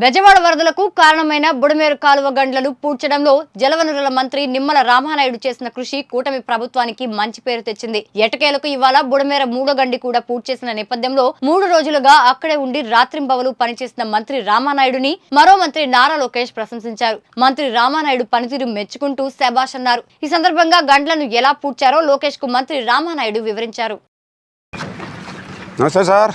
బెజవాడ వరదలకు కారణమైన బుడమేరు కాలువ గండ్లను పూడ్చడంలో జలవనరుల మంత్రి నిమ్మల రామానాయుడు చేసిన కృషి కూటమి ప్రభుత్వానికి మంచి పేరు తెచ్చింది. ఎటకేలకు ఇవాళ బుడమేర మూడో గండి కూడా పూడ్చేసిన నేపథ్యంలో మూడు రోజులుగా అక్కడే ఉండి రాత్రింబవలు పనిచేసిన మంత్రి రామానాయుడుని మరో మంత్రి నారా లోకేష్ ప్రశంసించారు. మంత్రి రామానాయుడు పనితీరు మెచ్చుకుంటూ శభాష్ అన్నారు. ఈ సందర్భంగా గండ్లను ఎలా పూడ్చారో లోకేష్కు మంత్రి రామానాయుడు వివరించారు. నమస్తే సార్.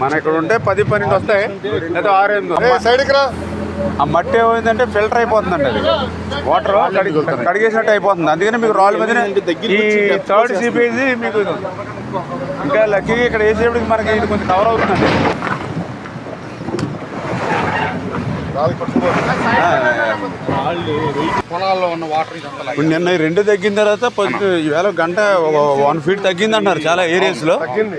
మన ఇక్కడ ఉంటే పది పన్నెండు వస్తాయి. లేదా ఆరు ఎనిమిది వస్తాయి. సైడ్కి రా. ఆ మట్టి ఏమైందంటే ఫిల్టర్ అయిపోతుందండి అది. వాటర్ కడిగి కడిగేసినట్టు అయిపోతుంది. అందుకని మీకు రాళ్ళ మీద ఈ థర్డ్ సిపేజీ మీకు. ఇంకా లక్కీగా ఇక్కడ వేసేప్పటికి మనకి ఇది కొంచెం కవర్ అవుతుందండి. ఇప్పుడు నిన్న ఈ రెండు తగ్గిన తర్వాత ఈవేళ గంట వన్ ఫీట్ తగ్గింది అంటున్నారు చాలా ఏరియాస్లో తగ్గింది.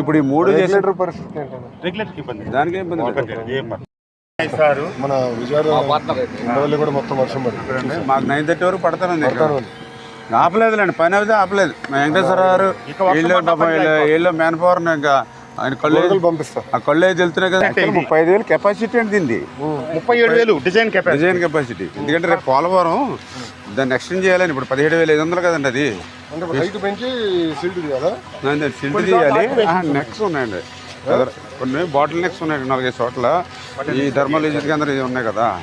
ఇప్పుడు ఈ మూడు రెగ్యులేటర్ పరిస్థితి ఇబ్బంది దానికి ఇబ్బంది మన విజయవాడ కూడా మొత్తం వర్షం పడుతుంది. మాకు నైన్ థర్టీ వరకు పడతానండి. ఆపలేదులేండి పని అయితే ఆపలేదు. మా వెంకటేశ్వర గారు వీళ్ళు వీళ్ళు మ్యాన్ పవర్ ఇంకా ఆయన కళ్ళు పంపిస్తా. ఆ కళ్ళు అయితే వెళ్తున్నాయి కదా. ముప్పై ఐదు వేలు కెపాసిటీ అండి దీన్ని ముప్పై ఏడు వేలు డిజైన్ కెపాసిటీ డిజైన్ కెపాసిటీ ఎందుకంటే రేపు పోలవరం దాన్ని ఎక్స్టెండ్ చేయాలని ఇప్పుడు పదిహేడు వేల ఐదు వందలు కదండి అది. సిల్ట్ చేయాలి నెక్స్ ఉన్నాయండి. కొన్ని బాటిల్ నెక్స్ ఉన్నాయి నాలుగైదు చోట్ల. ఈ ధర్మల్ విద్యుత్ కేంద్రం ఇది ఉన్నాయి కదా.